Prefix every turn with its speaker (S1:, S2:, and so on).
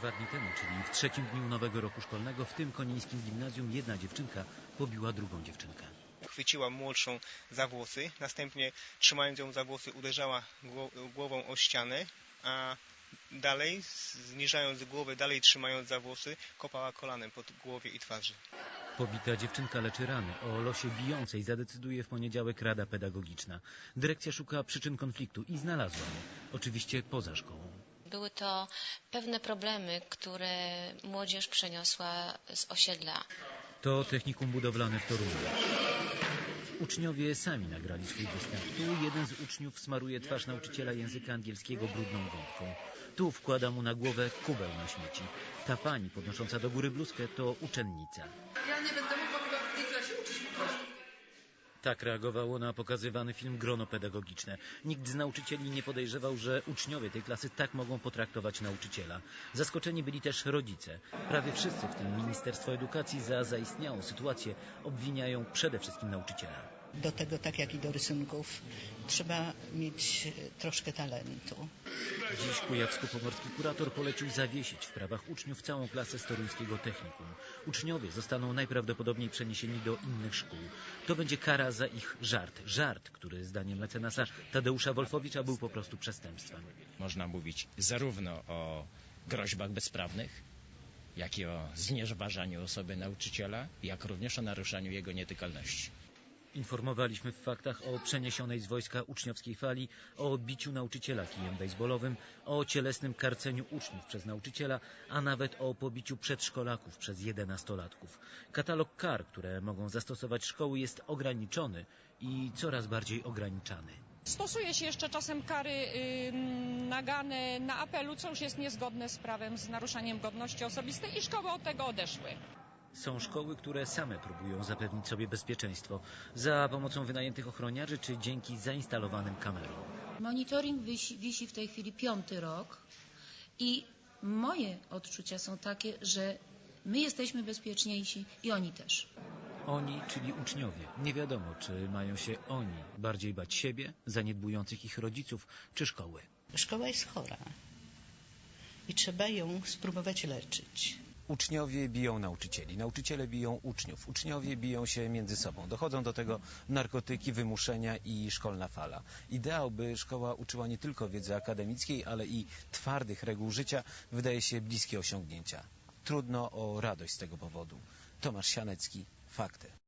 S1: Dwa dni temu, czyli w trzecim dniu nowego roku szkolnego, w tym konińskim gimnazjum jedna dziewczynka pobiła drugą dziewczynkę.
S2: chwyciła młodszą za włosy, następnie trzymając ją za włosy uderzała gło- głową o ścianę, a dalej, zniżając głowę, dalej trzymając za włosy, kopała kolanem po głowie i twarzy.
S1: Pobita dziewczynka leczy rany. O losie bijącej zadecyduje w poniedziałek Rada Pedagogiczna. Dyrekcja szuka przyczyn konfliktu i znalazła je. Oczywiście poza szkołą.
S3: Były to pewne problemy, które młodzież przeniosła z osiedla.
S1: To technikum budowlane w Toruniu. Uczniowie sami nagrali swój występ. Tu jeden z uczniów smaruje twarz nauczyciela języka angielskiego brudną gąbką. Tu wkłada mu na głowę kubeł na śmieci. Ta pani podnosząca do góry bluzkę to uczennica.
S4: Ja nie będę
S1: Tak reagowało na pokazywany film grono pedagogiczne. Nikt z nauczycieli nie podejrzewał, że uczniowie tej klasy tak mogą potraktować nauczyciela. Zaskoczeni byli też rodzice. Prawie wszyscy, w tym Ministerstwo Edukacji, za zaistniałą sytuację obwiniają przede wszystkim nauczyciela.
S5: Do tego, tak jak i do rysunków, trzeba mieć e, troszkę talentu.
S1: Dziś kujawsko-pomorski kurator polecił zawiesić w prawach uczniów całą klasę z toruńskiego technikum. Uczniowie zostaną najprawdopodobniej przeniesieni do innych szkół. To będzie kara za ich żart. Żart, który zdaniem mecenasa Tadeusza Wolfowicza był po prostu przestępstwem.
S6: Można mówić zarówno o groźbach bezprawnych, jak i o znieważaniu osoby nauczyciela, jak również o naruszaniu jego nietykalności.
S1: Informowaliśmy w faktach o przeniesionej z wojska uczniowskiej fali, o odbiciu nauczyciela kijem bejsbolowym, o cielesnym karceniu uczniów przez nauczyciela, a nawet o pobiciu przedszkolaków przez jedenastolatków. Katalog kar, które mogą zastosować szkoły jest ograniczony i coraz bardziej ograniczany.
S7: Stosuje się jeszcze czasem kary ym, nagane na apelu, co już jest niezgodne z prawem, z naruszaniem godności osobistej i szkoły od tego odeszły.
S1: Są szkoły, które same próbują zapewnić sobie bezpieczeństwo za pomocą wynajętych ochroniarzy czy dzięki zainstalowanym kamerom.
S8: Monitoring wisi, wisi w tej chwili piąty rok i moje odczucia są takie, że my jesteśmy bezpieczniejsi i oni też.
S1: Oni, czyli uczniowie. Nie wiadomo, czy mają się oni bardziej bać siebie, zaniedbujących ich rodziców, czy szkoły.
S5: Szkoła jest chora i trzeba ją spróbować leczyć.
S9: Uczniowie biją nauczycieli, nauczyciele biją uczniów, uczniowie biją się między sobą. Dochodzą do tego narkotyki, wymuszenia i szkolna fala. Ideał, by szkoła uczyła nie tylko wiedzy akademickiej, ale i twardych reguł życia, wydaje się bliskie osiągnięcia. Trudno o radość z tego powodu. Tomasz Sianecki, Fakty.